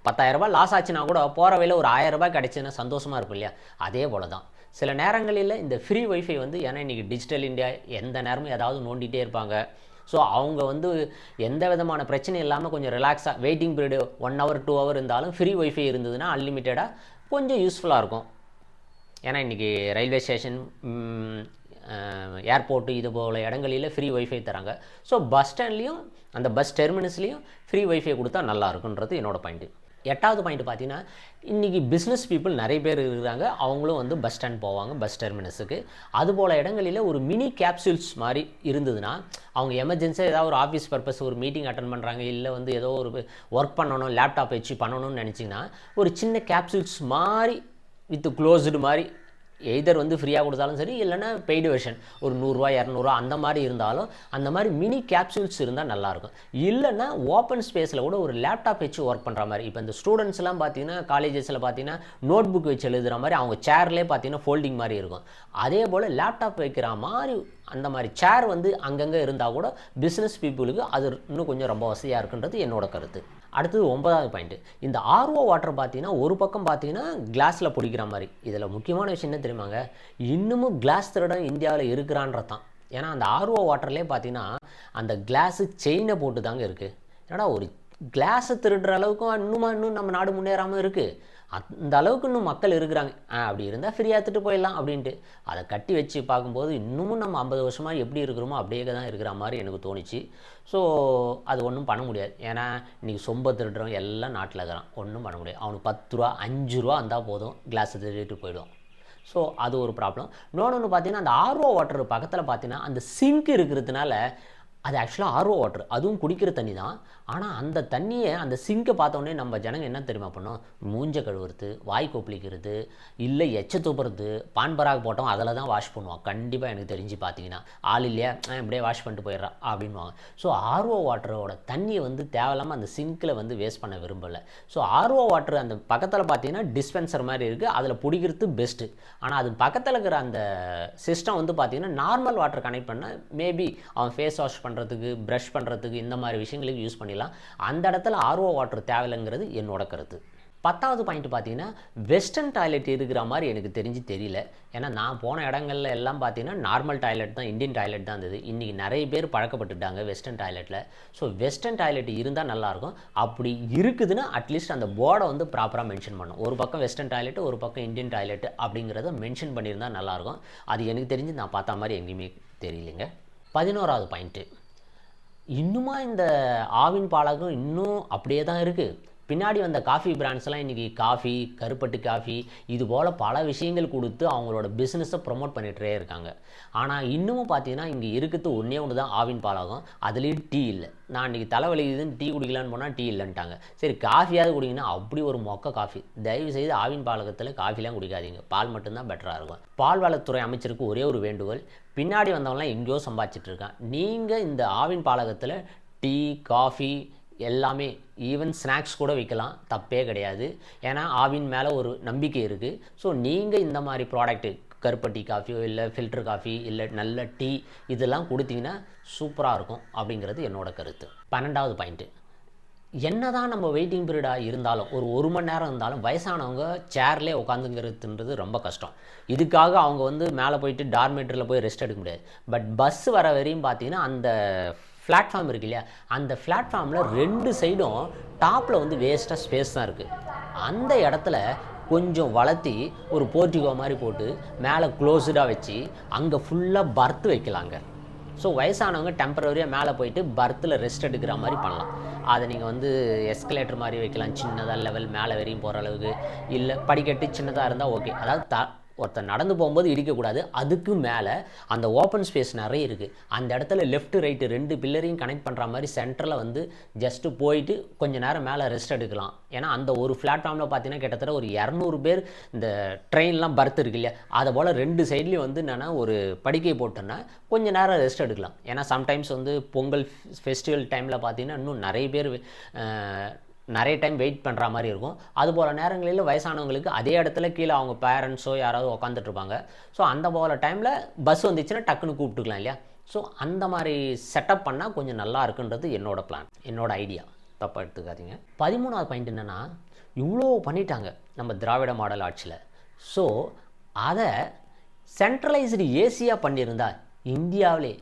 பத்தாயிரரூபா லாஸ் ஆச்சுன்னா கூட போகிற வழியில் ஒரு ஆயிரரூபா கிடைச்சுன்னா சந்தோஷமாக இருக்கும் இல்லையா? அதே போல தான் சில நேரங்களில் இந்த ஃப்ரீ ஒய்ஃபை வந்து ஏன்னா இன்றைக்கி டிஜிட்டல் இந்தியா எந்த நேரமும் ஏதாவது நோண்டிகிட்டே இருப்பாங்க. ஸோ அவங்க வந்து எந்த விதமான பிரச்சனையும் இல்லாமல் கொஞ்சம் ரிலாக்ஸாக waiting period one hour two hour இருந்தாலும் ஃப்ரீ ஒய்ஃபை இருந்ததுன்னா அன்லிமிட்டடாக கொஞ்சம் யூஸ்ஃபுல்லாக இருக்கும். ஏன்னா இன்றைக்கி ரயில்வே ஸ்டேஷன் ஏர்போர்ட்டு இது போல் இடங்களில் ஃப்ரீ ஒய்ஃபை தராங்க. ஸோ பஸ் ஸ்டாண்ட்லேயும் அந்த பஸ் டெர்மினஸ்லேயும் ஃப்ரீ ஒய்ஃபை கொடுத்தா நல்லா இருக்குன்றது என்னோடய பாயிண்ட்டு எட்டாவது பாயிண்ட் பார்த்தீங்கன்னா இன்றைக்கி பிஸ்னஸ் பீப்புள் நிறைய பேர் இருக்கிறாங்க. அவங்களும் வந்து பஸ் ஸ்டாண்ட் போவாங்க பஸ் டெர்மினஸுக்கு அதுபோல் இடங்களில் ஒரு மினி கேப்சூல்ஸ் மாதிரி இருந்ததுன்னா அவங்க எமர்ஜென்சியாக ஏதாவது ஒரு ஆஃபீஸ் பர்பஸ் ஒரு மீட்டிங் அட்டன் பண்ணுறாங்க இல்லை வந்து ஏதோ ஒரு ஒர்க் பண்ணணும் லேப்டாப் வச்சு பண்ணணும்னு நினச்சிங்கன்னா ஒரு சின்ன கேப்சூல்ஸ் மாதிரி வித் க்ளோஸ்டு மாதிரி எய்தர் வந்து ஃப்ரீயாக கொடுத்தாலும் சரி இல்லைன்னா பெய்டு வெர்ஷன் ஒரு நூறுரூவா இரநூறுவா அந்த மாதிரி இருந்தாலும் அந்த மாதிரி மினி கேப்சூல்ஸ் இருந்தால் நல்லாயிருக்கும். இல்லைன்னா ஓப்பன் ஸ்பேஸில் கூட ஒரு லேப்டாப் வச்சு ஒர்க் பண்ணுற மாதிரி. இப்போ இந்த ஸ்டூடெண்ட்ஸ்லாம் பார்த்தீங்கன்னா காலேஜஸில் பார்த்தீங்கன்னா நோட் புக் வச்சு எழுதுகிற மாதிரி அவங்க சேர்லேயே பார்த்தீங்கன்னா ஃபோல்டிங் மாதிரி இருக்கும். அதே போல் லேப்டாப் வைக்கிற மாதிரி அந்த மாதிரி சேர் வந்து அங்கங்கே இருந்தால் கூட பிஸ்னஸ் பீப்புளுக்கு அது இன்னும் கொஞ்சம் ரொம்ப வசதியாக இருக்குன்றது என்னோட கருத்து. அடுத்தது ஒன்பதாவது பாயிண்ட் இந்த ஆர்ஓ வாட்டர் பார்த்தீங்கன்னா ஒரு பக்கம் பார்த்தீங்கன்னா கிளாஸில் பிடிக்கிற மாதிரி. இதில் முக்கியமான விஷயம் என்ன தெரியுமாங்க? இன்னமும் கிளாஸ் திருடம் இந்தியாவில் இருக்கிறான்றது தான் ஏன்னா அந்த ஆர்ஓ வாட்டர்லேயே பார்த்தீங்கன்னா அந்த கிளாஸு செயினை போட்டு தாங்க இருக்குது ஏன்னா ஒரு கிளாஸை திருடுற அளவுக்கும் இன்னுமா இன்னும் நம்ம நாடு முன்னேறாமல் இருக்குது அந்த அளவுக்கு இன்னும் மக்கள் இருக்கிறாங்க. ஆ அப்படி இருந்தால் ஃப்ரீயாக எடுத்துட்டு போயிடலாம் அப்படின்ட்டு. அதை கட்டி வச்சு பார்க்கும்போது இன்னமும் நம்ம ஐம்பது வருஷமாக எப்படி இருக்கிறோமோ அப்படியே தான் இருக்கிற மாதிரி எனக்கு தோணுச்சு. ஸோ அது ஒன்றும் பண்ண முடியாது. ஏன்னா இன்றைக்கி சொம்ப திருடுறவங்க எல்லாம் நாட்டில் இருக்கிறான். ஒன்றும் பண்ண முடியாது. அவனுக்கு பத்து ரூபா அஞ்சு ரூபா இருந்தால் போதும். கிளாஸை திருடிட்டு போயிடுவான். ஸோ அது ஒரு ப்ராப்ளம் இன்னொன்று பார்த்தீங்கன்னா அந்த ஆர்ஓ வாட்டர் பக்கத்தில் பார்த்தீங்கன்னா அந்த சிங்க் இருக்கிறதுனால அது ஆக்சுவலாக ஆர்ஓ வாட்டர் அதுவும் குடிக்கிற தண்ணி தான். ஆனால் அந்த தண்ணியை அந்த சிங்கை பார்த்தோன்னே நம்ம ஜனங்க என்ன தெரியுமா பண்ணோம்? மூஞ்ச கழுவுறது வாய் கொப்பளிக்கிறது இல்லை எச்ச துப்புறது பான்பராக போட்டோம் அதில் தான் வாஷ் பண்ணுவான் கண்டிப்பாக எனக்கு தெரிஞ்சு பார்த்தீங்கன்னா ஆள் இல்லையா? ஆ, இப்படியே வாஷ் பண்ணிட்டு போயிடுறா அப்படின்வாங்க ஸோ ஆர்ஓ வாட்டரோட தண்ணியை வந்து தேவையில்லாமல் அந்த சிங்கில் வந்து வேஸ்ட் பண்ண விரும்பலை. ஸோ ஆர்ஓ வாட்டர் அந்த பக்கத்தில் பார்த்தீங்கன்னா டிஸ்பென்சர் மாதிரி இருக்குது அதில் பிடிக்கிறது பெஸ்ட்டு ஆனால் அது பக்கத்தில் இருக்கிற அந்த சிஸ்டம் வந்து பார்த்தீங்கன்னா நார்மல் வாட்டர் கனெக்ட் பண்ணால் மேபி அவன் ஃபேஸ் வாஷ் பண்ண பண்ணுறதுக்கு ப்ரஷ் பண்ணுறதுக்கு இந்த மாதிரி விஷயங்களுக்கு யூஸ் பண்ணிடலாம். அந்த இடத்துல ஆர்ஓ வாட்டர் தேவையில்லைங்கிறது என்னோட கருத்து. பத்தாவது பாயிண்ட் பார்த்தீங்கன்னா வெஸ்டர்ன் டாய்லெட் இருக்கிற மாதிரி எனக்கு தெரிஞ்சு தெரியல. ஏன்னா நான் போன இடங்கள்ல எல்லாம் பார்த்தீங்கன்னா நார்மல் டாய்லெட் தான் இந்தியன் டாய்லெட் தான் இருந்தது. இன்றைக்கி நிறைய பேர் பழக்கப்பட்டுட்டாங்க வெஸ்டர்ன் டாய்லெட்டில் ஸோ வெஸ்டர்ன் டாய்லெட் இருந்தால் நல்லாயிருக்கும் அப்படி இருக்குதுன்னா அட்லீஸ்ட் அந்த போர்டை வந்து ப்ராப்பராக மென்ஷன் பண்ணும் ஒரு பக்கம் வெஸ்டர்ன் டாய்லெட் ஒரு பக்கம் இந்தியன் டாய்லெட் அப்படிங்கிறத மென்ஷன் பண்ணியிருந்தா நல்லாயிருக்கும் அது எனக்கு தெரிஞ்சு நான் பார்த்த மாதிரி எங்கேயுமே தெரியலைங்க. பதினோராவது பாயிண்ட்டு இன்னுமா இந்த ஆவின் பாலகம் இன்னும் அப்படியே தான் இருக்குது பின்னாடி வந்த காஃபி பிராண்ட்ஸ்லாம் இன்றைக்கி காஃபி கருப்பட்டு காஃபி இது போல் பல விஷயங்கள் கொடுத்து அவங்களோட பிஸ்னஸை ப்ரொமோட் பண்ணிகிட்டே இருக்காங்க. ஆனால் இன்னமும் பார்த்தீங்கன்னா இங்கே இருக்கிறது ஒன்றே ஒன்று தான் ஆவின் பாலகம். அதுலேயும் டீ இல்லை. நான் இன்றைக்கி தலைவலிக்குதுன்னு டீ குடிக்கலான்னு போனால் டீ இல்லைன்ட்டாங்க. சரி காஃபியாவது குடிங்கன்னா அப்படி ஒரு மொக்க காஃபி. தயவு செய்து ஆவின் பாலகத்தில் காஃபிலாம் குடிக்காதீங்க. பால் மட்டும்தான் பெட்டராக இருக்கும். பால்வளத்துறை அமைச்சருக்கு ஒரே ஒரு வேண்டுகோள். பின்னாடி வந்தவங்களாம் எங்கேயோ சம்பாதிச்சிட்டு இருக்கான் நீங்கள் இந்த ஆவின் பாலகத்தில் டீ காஃபி எல்லாமே ஈவன் ஸ்நாக்ஸ் கூட விற்கலாம் தப்பே கிடையாது. ஏன்னா ஆவின் மேலே ஒரு நம்பிக்கை இருக்குது ஸோ நீங்கள் இந்த மாதிரி ப்ராடக்ட்டு கருப்பட்டி காஃபியோ இல்லை ஃபில்டர் காஃபி இல்லை நல்ல டீ இதெல்லாம் கொடுத்தீங்கன்னா சூப்பராக இருக்கும் அப்படிங்கிறது என்னோடய கருத்து. பன்னெண்டாவது பாயிண்ட்டு என்னதான் நம்ம வெயிட்டிங் பீரியடாக இருந்தாலும் ஒரு ஒரு மணி நேரம் இருந்தாலும் வயசானவங்க சேர்லேயே உட்காந்துங்கிறதுன்றது ரொம்ப கஷ்டம். இதுக்காக அவங்க வந்து மேலே போயிட்டு டார்மேட்டரில் போய் ரெஸ்ட் எடுக்க முடியாது. பட் பஸ் வர வரையும் பார்த்தீங்கன்னா அந்த பிளாட்ஃபார்ம் இருக்கு இல்லையா? அந்த பிளாட்ஃபார்மில் ரெண்டு சைடும் டாப்பில் வந்து வேஸ்ட்டாக ஸ்பேஸ் தான் இருக்குது அந்த இடத்துல கொஞ்சம் வளர்த்தி ஒரு போர்ட்டிகோ மாதிரி போட்டு மேலே க்ளோஸ்டாக வச்சு அங்கே ஃபுல்லாக பர்த் வைக்கலாங்க. ஸோ வயசானவங்க டெம்பரரியாக மேலே போயிட்டு பர்த்தில் ரெஸ்ட் எடுக்கிற மாதிரி பண்ணலாம். அதை நீங்கள் வந்து எஸ்கலேட்டர் மாதிரி வைக்கலாம். சின்னதாக லெவல் மேலே வரையும் போகிற அளவுக்கு. இல்லை படிக்கட்டு சின்னதாக இருந்தால் ஓகே அதாவது த ஒருத்தர் நடந்து போகும்போது இடிக்கக்கூடாது. அதுக்கு மேலே அந்த ஓப்பன் ஸ்பேஸ் நிறைய இருக்குது அந்த இடத்துல லெஃப்ட் ரைட்டு ரெண்டு பில்லரையும் கனெக்ட் பண்ணுற மாதிரி சென்டரில் வந்து ஜஸ்ட்டு போயிட்டு கொஞ்சம் நேரம் மேலே ரெஸ்ட் எடுக்கலாம். ஏன்னா அந்த ஒரு பிளாட்ஃபார்மில் பார்த்தீங்கன்னா கிட்டத்தட்ட ஒரு இரநூறு பேர் இந்த ட்ரெயின்லாம் பர்த் இருக்கு இல்லையா? அதை போல் ரெண்டு சைட்லேயும் வந்து என்னென்னா ஒரு படுக்கை போட்டோன்னா கொஞ்சம் நேரம் ரெஸ்ட் எடுக்கலாம். ஏன்னா சம்டைம்ஸ் வந்து பொங்கல் ஃபெஸ்டிவல் டைமில் பார்த்தீங்கன்னா இன்னும் நிறைய பேர் நிறைய டைம் வெயிட் பண்ணுற மாதிரி இருக்கும். அது போல் நேரங்களில் வயசானவங்களுக்கு அதே இடத்துல கீழே அவங்க பேரண்ட்ஸோ யாராவது உட்காந்துட்ருப்பாங்க ஸோ அந்த போல் டைமில் பஸ் வந்துச்சுன்னா டக்குன்னு கூப்பிட்டுக்கலாம் இல்லையா? ஸோ அந்த மாதிரி செட்டப் பண்ணால் கொஞ்சம் நல்லா இருக்குன்றது என்னோட பிளான் என்னோடய ஐடியா தப்பாக எடுத்துக்காதீங்க. பதிமூணாவது பாயிண்ட் என்னென்னா இவ்வளோ பண்ணிட்டாங்க நம்ம திராவிட மாடல் ஆட்சியில். ஸோ அதை சென்ட்ரலைஸ்டு ஏசியாக பண்ணியிருந்தா இந்தியாவிலே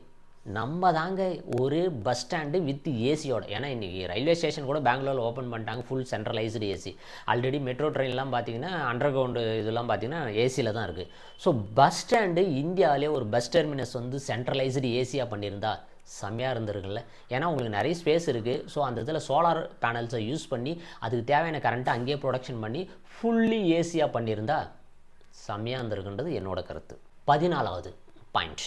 நம்ம தாங்க ஒரு பஸ் ஸ்டாண்டு வித் ஏசியோட ஏன்னா இன்றைக்கி ரயில்வே ஸ்டேஷன் கூட பெங்களூரில் ஓப்பன் பண்ணிட்டாங்க full centralised AC already metro ட்ரெயின்லாம் பார்த்தீங்கன்னா அண்டர் கிரவுண்டு இதெல்லாம் பார்த்தீங்கன்னா ஏசியில் தான் இருக்குது ஸோ பஸ் ஸ்டாண்டு இந்தியாவிலே ஒரு பஸ் டெர்மினஸ் வந்து சென்ட்ரலைஸ்டு ஏசியாக பண்ணியிருந்தா செம்மையாக இருந்திருக்குல்ல ஏன்னா உங்களுக்கு நிறைய ஸ்பேஸ் இருக்குது ஸோ அந்த இதில் சோலார் பேனல்ஸை யூஸ் பண்ணி அதுக்கு தேவையான கரண்ட்டை அங்கேயே ப்ரொடக்ஷன் பண்ணி ஃபுல்லி ஏசியாக பண்ணியிருந்தா செம்மையாக இருந்திருக்குன்றது என்னோட கருத்து. பதினாலாவது பாயிண்ட்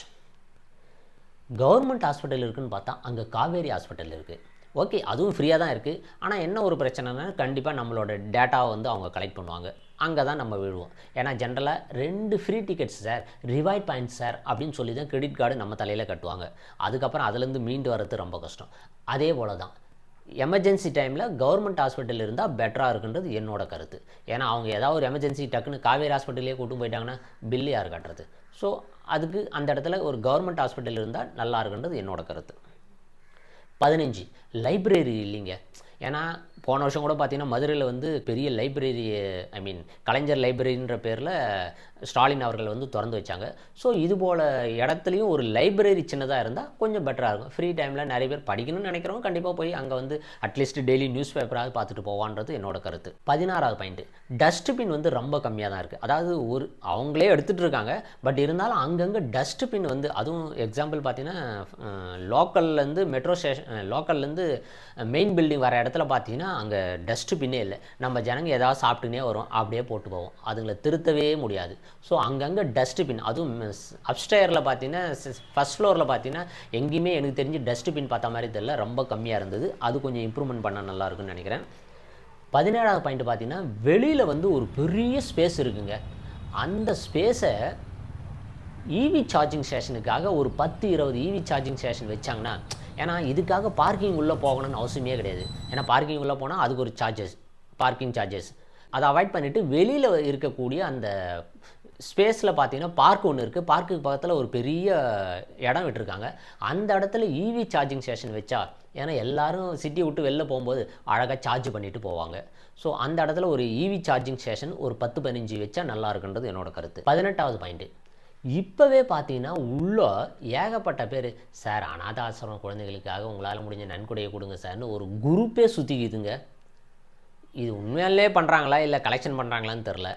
கவர்மெண்ட் ஹாஸ்பிட்டல் இருக்குதுன்னு பார்த்தா அங்கே காவேரி ஹாஸ்பிட்டல் இருக்குது ஓகே அதுவும் ஃப்ரீயாக தான் இருக்குது ஆனால் என்ன ஒரு பிரச்சனைனா கண்டிப்பாக நம்மளோட டேட்டாவை வந்து அவங்க கலெக்ட் பண்ணுவாங்க. அங்கே தான் நம்ம விழுவோம். ஏன்னா ஜென்ரலாக ரெண்டு free tickets sir reward points sir அப்படின்னு சொல்லி தான் கிரெடிட் கார்டு நம்ம தலையில் கட்டுவாங்க. அதுக்கப்புறம் அதுலேருந்து மீண்டு வர்றது ரொம்ப கஷ்டம். அதே போல தான். எமர்ஜென்சி டைமில் கவர்மெண்ட் ஹாஸ்பிட்டல் இருந்தால் பெட்டராக இருக்குன்றது என்னோட கருத்து. ஏன்னா அவங்க ஏதாவது ஒரு எமர்ஜென்சி டக்குன்னு காவேரி ஹாஸ்பிட்டலே கூட்டு போயிட்டாங்கன்னா பில்லு யார் கட்டுறது? ஸோ அதுக்கு அந்த இடத்துல ஒரு கவர்மெண்ட் ஹாஸ்பிட்டல் இருந்தால் நல்லா இருக்குன்றது என்னோட கருத்து. பதினஞ்சு லைப்ரரி இல்லைங்க. ஏன்னா போன வருஷம் கூட பார்த்தீங்கன்னா மதுரையில் வந்து பெரிய லைப்ரரி ஐ மீன் கலைஞர் லைப்ரரின்ற பேரில் ஸ்டாலின் அவர்கள் வந்து திறந்து வச்சாங்க. ஸோ இது போல் இடத்துலையும் ஒரு லைப்ரரி சின்னதாக இருந்தால் கொஞ்சம் பெட்டராக இருக்கும். ஃப்ரீ டைமில் நிறைய பேர் படிக்கணும்னு நினைக்கிறவங்க கண்டிப்பாக போய் அங்கே வந்து அட்லீஸ்ட் டெய்லி நியூஸ் பேப்பராவது பார்த்துட்டு போவான்றது என்னோட கருத்து. பதினாறாவது பாயிண்ட்டு டஸ்ட்பின் வந்து ரொம்ப கம்மியாக தான் இருக்குது அதாவது ஒரு அவங்களே எடுத்துகிட்டு இருக்காங்க. பட் இருந்தாலும் அங்கங்கே டஸ்ட்பின் வந்து அதுவும் எக்ஸாம்பிள் பார்த்தீங்கன்னா லோக்கல்லேருந்து மெட்ரோ ஸ்டேஷன் லோக்கல்லேருந்து மெயின் பில்டிங் வர இடத்துல பார்த்தீங்கன்னா அங்கே டஸ்ட்பின்னே இல்லை. நம்ம ஜனங்க ஏதாவது சாப்பிட்டுனே வரும். அப்படியே போட்டு போவோம். அதுங்களை திருத்தவே முடியாது. ஸோ அங்கங்கே டஸ்ட்பின் அதுவும் அப்ஸ்டேயரில் பார்த்தீங்கன்னா ஃபஸ்ட் ஃப்ளோரில் பார்த்தீங்கன்னா எங்கேயுமே எனக்கு தெரிஞ்சு டஸ்ட்பின் பார்த்த மாதிரி தெரியல. ரொம்ப கம்மியாக இருந்தது. அது கொஞ்சம் இம்ப்ரூவ்மெண்ட் பண்ணால் நல்லாயிருக்குன்னு நினைக்கிறேன். பதினேழாவது பாயிண்ட் பார்த்தீங்கன்னா வெளியில் வந்து ஒரு பெரிய ஸ்பேஸ் இருக்குங்க. அந்த ஸ்பேஸை ஈவி சார்ஜிங் ஸ்டேஷனுக்காக ஒரு பத்து இருபது ஈவி சார்ஜிங் ஸ்டேஷன் வச்சாங்கன்னா ஏன்னா இதுக்காக பார்க்கிங் உள்ளே போகணும்னு அவசியமே கிடையாது. ஏன்னா பார்க்கிங் உள்ளே போனால் அதுக்கு ஒரு சார்ஜஸ் பார்க்கிங் சார்ஜஸ் அதை அவாய்ட் பண்ணிவிட்டு வெளியில் இருக்கக்கூடிய அந்த ஸ்பேஸில் பார்த்தீங்கன்னா பார்க் ஒன்று இருக்குது பார்க்குக்கு பக்கத்தில் ஒரு பெரிய இடம் விட்டுருக்காங்க. அந்த இடத்துல இவி சார்ஜிங் ஸ்டேஷன் வச்சா ஏன்னா எல்லாரும் சிட்டியை விட்டு வெளில போகும்போது அழகாக சார்ஜ் பண்ணிவிட்டு போவாங்க. ஸோ அந்த இடத்துல ஒரு இவி சார்ஜிங் ஸ்டேஷன் ஒரு பத்து பதினஞ்சு வச்சா நல்லா இருக்குன்றது என்னோட கருத்து. பதினெட்டாவது பாயிண்ட்டு இப்போவே பார்த்தீங்கன்னா உள்ளே ஏகப்பட்ட பேர் சார் அனாத ஆசிரமம் குழந்தைகளுக்காக உங்களால் முடிஞ்ச நன்கொடையை கொடுங்க சார்னு ஒரு குரூப்பே சுற்றிக்குதுங்க இது உண்மையாலே பண்ணுறாங்களா இல்லை கலெக்ஷன் பண்ணுறாங்களான்னு தெரில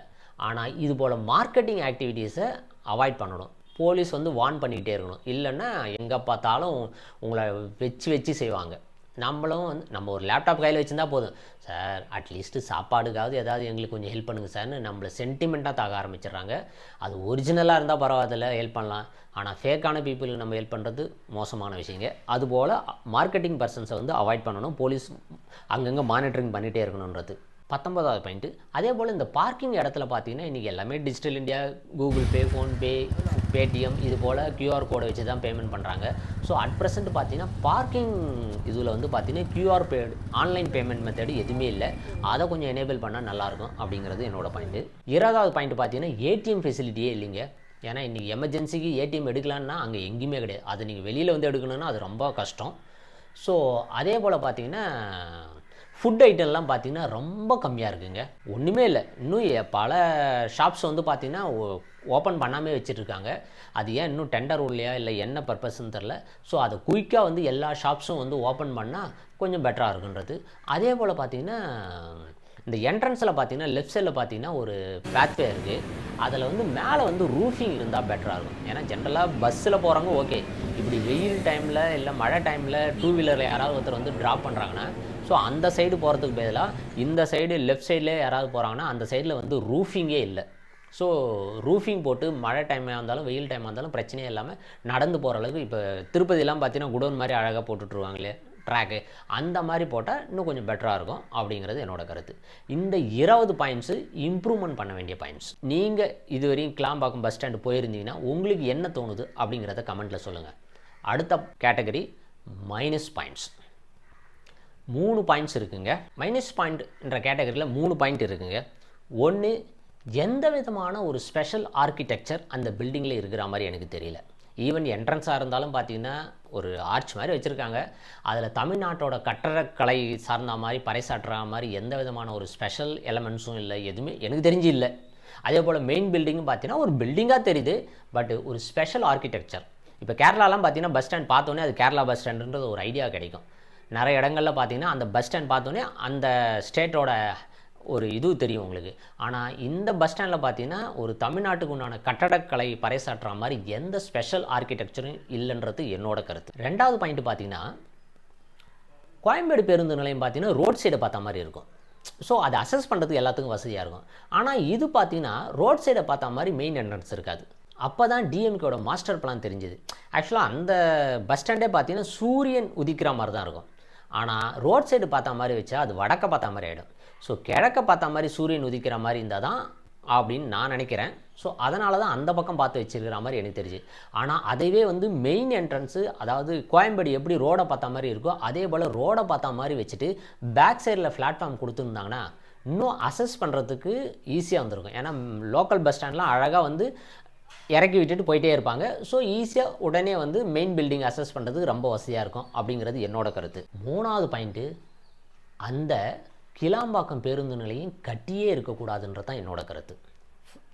ஆனால் இது போல் மார்க்கெட்டிங் ஆக்டிவிட்டீஸை அவாய்ட் பண்ணணும். போலீஸ் வந்து வார்ன் பண்ணிக்கிட்டே இருக்கணும். இல்லைன்னா எங்கே பார்த்தாலும் உங்களை வச்சு வச்சு செய்வாங்க. நம்மளும் வந்து நம்ம ஒரு லேப்டாப் கையில் வச்சுருந்தா போதும். சார் அட்லீஸ்ட்டு சாப்பாடுக்காவது ஏதாவது எங்களுக்கு கொஞ்சம் ஹெல்ப் பண்ணுங்கள் சார்னு நம்மளை சென்டிமெண்ட்டாக தாக்க ஆரம்பிச்சிடுறாங்க. அது ஒரிஜினலாக இருந்தால் பரவாயில்ல ஹெல்ப் பண்ணலாம். ஆனால் ஃபேக்கான பீப்புளுக்கு நம்ம ஹெல்ப் பண்ணுறது மோசமான விஷயங்க. அதுபோல் மார்க்கெட்டிங் பர்சன்ஸை வந்து அவாய்ட் பண்ணணும். போலீஸ் அங்கங்கே மானிட்டரிங் பண்ணிகிட்டே இருக்கணுன்றது பத்தொன்பதாவது பாயிண்ட்டு அதே போல் இந்த பார்க்கிங் இடத்துல பார்த்தீங்கன்னா இன்றைக்கி எல்லாமே digital India Google Pay PhonePe Paytm இது போல் கியூஆர் கோடை வச்சு தான் பேமெண்ட் பண்ணுறாங்க ஸோ அட் ப்ரெசென்ட் பார்த்தீங்கன்னா பார்க்கிங் இதில் வந்து பார்த்தீங்கன்னா QR pay online payment method எதுவுமே இல்லை. அதை கொஞ்சம் எனேபிள் பண்ணால் நல்லாயிருக்கும் அப்படிங்கிறது என்னோடய பாயிண்ட்டு இருபதாவது பாயிண்ட் பார்த்தீங்கன்னா ஏடிஎம் ஃபெசிலிட்டியே இல்லைங்க. ஏன்னா இன்றைக்கி எமர்ஜென்சிக்கு ஏடிஎம் எடுக்கலான்னா அங்கே எங்கேயுமே கிடையாது. அது நீங்கள் வெளியில் வந்து எடுக்கணும்னா அது ரொம்ப கஷ்டம். ஸோ அதே போல் பார்த்தீங்கன்னா ஃபுட் ஐட்டம்லாம் பார்த்தீங்கன்னா ரொம்ப கம்மியாக இருக்குங்க. ஒன்றுமே இல்லை. இன்னும் பல ஷாப்ஸ் வந்து பார்த்திங்கன்னா ஓப்பன் பண்ணாமே வச்சுட்ருக்காங்க. அது ஏன் இன்னும் டெண்டர் உள்ளையா இல்லை என்ன பர்பஸ்ன்னு தெரில. ஸோ அதை குயிக்காக வந்து எல்லா ஷாப்ஸும் வந்து ஓப்பன் பண்ணால் கொஞ்சம் பெட்டராக இருக்குன்றது. அதே போல் பார்த்தீங்கன்னா இந்த என்ட்ரன்ஸில் பார்த்தீங்கன்னா லெஃப்ட் சைடில் பார்த்தீங்கன்னா ஒரு பேத்வே இருக்குது அதில் வந்து மேலே வந்து ரூஃபிங் இருந்தால் பெட்டராக இருக்கும். ஏன்னா ஜென்ரலாக பஸ்ஸில் போகிறவங்க ஓகே இப்படி வெயில் டைமில் இல்லை மழை டைமில் டூ வீலரில் யாராவது ஒருத்தர் வந்து ட்ராப் பண்ணுறாங்கன்னா ஸோ அந்த சைடு போகிறதுக்கு பதிலாக இந்த சைடு லெஃப்ட் சைட்லேயே யாராவது போகிறாங்கன்னா அந்த சைடில் வந்து ரூஃபிங்கே இல்லை. ஸோ ரூஃபிங் போட்டு மழை டைமாக இருந்தாலும் வெயில் டைமாக இருந்தாலும் பிரச்சனையே இல்லாமல் நடந்து போகிற அளவுக்கு இப்போ திருப்பதிலாம் பார்த்தீங்கன்னா குடோன் மாதிரி அழகாக போட்டுட்ருவாங்களே ட்ராக்கு அந்த மாதிரி போட்டால் இன்னும் கொஞ்சம் பெட்டராக இருக்கும் அப்படிங்கிறது என்னோடய கருத்து. இந்த இருபது பாயிண்ட்ஸு இம்ப்ரூவ்மெண்ட் பண்ண வேண்டிய பாயிண்ட்ஸ் நீங்கள் இதுவரையும் கிளாம்பாக்கம் பஸ் ஸ்டாண்டு போயிருந்தீங்கன்னா உங்களுக்கு என்ன தோணுது அப்படிங்கிறத கமெண்ட்டில் சொல்லுங்கள் அடுத்த கேட்டகரி மைனஸ் பாயிண்ட்ஸ் மூணு பாயிண்ட்ஸ் இருக்குங்க. மைனஸ் பாயிண்ட்ன்ற கேட்டகரியில் மூணு பாயிண்ட் இருக்குங்க. ஒன்று எந்த விதமான ஒரு ஸ்பெஷல் ஆர்கிடெக்சர் அந்த பில்டிங்கில் இருக்கிற மாதிரி எனக்கு தெரியல. ஈவன் என்ட்ரன்ஸாக இருந்தாலும் பார்த்தீங்கன்னா ஒரு ஆர்ச் மாதிரி வச்சுருக்காங்க. அதில் தமிழ்நாட்டோட கட்டடக்கலை சார்ந்த மாதிரி பறைசாற்றுற மாதிரி எந்த விதமான ஒரு ஸ்பெஷல் எலமெண்ட்ஸும் இல்லை. எதுவுமே எனக்கு தெரிஞ்சு இல்லை. அதே போல் மெயின் பில்டிங்கும் பார்த்தீங்கன்னா ஒரு பில்டிங்காக தெரியுது. பட் ஒரு ஸ்பெஷல் ஆர்கிடெக்சர் இப்போ கேரளாலாம் பார்த்தீங்கன்னா பஸ் ஸ்டாண்ட் பார்த்தோன்னே அது கேரளா பஸ் ஸ்டாண்டுன்றது ஒரு ஐடியா கிடைக்கும். நிறைய இடங்கள்ல பார்த்தீங்கன்னா அந்த பஸ் ஸ்டாண்ட் பார்த்தோன்னே அந்த ஸ்டேட்டோட ஒரு இது தெரியும் உங்களுக்கு. ஆனால் இந்த பஸ் ஸ்டாண்டில் பார்த்தீங்கன்னா ஒரு தமிழ்நாட்டுக்கு உண்டான கட்டடக்கலை பறைசாற்றுற மாதிரி எந்த ஸ்பெஷல் ஆர்கிடெக்சரும் இல்லைன்றது என்னோட கருத்து. ரெண்டாவது பாயிண்ட் பார்த்தீங்கன்னா கோயம்பேடு பேருந்து நிலையம் பார்த்தீங்கன்னா ரோட் சைடை பார்த்த மாதிரி இருக்கும். ஸோ அதை அசஸ் பண்ணுறதுக்கு எல்லாத்துக்கும் வசதியாக இருக்கும். ஆனால் இது பார்த்தீங்கன்னா ரோட் சைடை பார்த்த மாதிரி மெயின் என்ட்ரன்ஸ் இருக்காது. அப்போ தான் டிஎம்கேட மாஸ்டர் பிளான் தெரிஞ்சுது. ஆக்சுவலாக அந்த பஸ் ஸ்டாண்டே பார்த்தீங்கன்னா சூரியன் உதிக்கிற மாதிரி தான் இருக்கும். ஆனால் ரோட் சைடு பார்த்த மாதிரி வச்சா அது வடக்க பார்த்த மாதிரி ஆகிடும் ஸோ கிழக்க பார்த்த மாதிரி சூரியன் உதிக்கிற மாதிரி இருந்தால் தான் அப்படின்னு நான் நினைக்கிறேன். ஸோ அதனால தான் அந்த பக்கம் பார்த்து வச்சுருக்கிற மாதிரி எனக்கு தெரிஞ்சு. ஆனால் அதைவே வந்து மெயின் என்ட்ரன்ஸு அதாவது கோயம்பேடு எப்படி ரோடை பார்த்த மாதிரி இருக்கோ அதே போல் ரோடை பார்த்த மாதிரி வச்சுட்டு பேக் சைடில் பிளாட்ஃபார்ம் கொடுத்துருந்தாங்கன்னா இன்னும் அசஸ் பண்ணுறதுக்கு ஈஸியாக வந்திருக்கும். ஏன்னா லோக்கல் பஸ் ஸ்டாண்ட்லாம் அழகாக வந்து இறக்கி விட்டுட்டு போயிட்டே இருப்பாங்க. ஸோ ஈஸியாக உடனே வந்து மெயின் பில்டிங் அசஸ் பண்ணுறதுக்கு ரொம்ப வசதியாக இருக்கும் அப்படிங்கிறது என்னோட கருத்து. மூணாவது பாயிண்ட்டு அந்த கிளாம்பாக்கம் பேருந்து நிலையம் கட்டியே இருக்கக்கூடாதுன்றது தான் என்னோட கருத்து.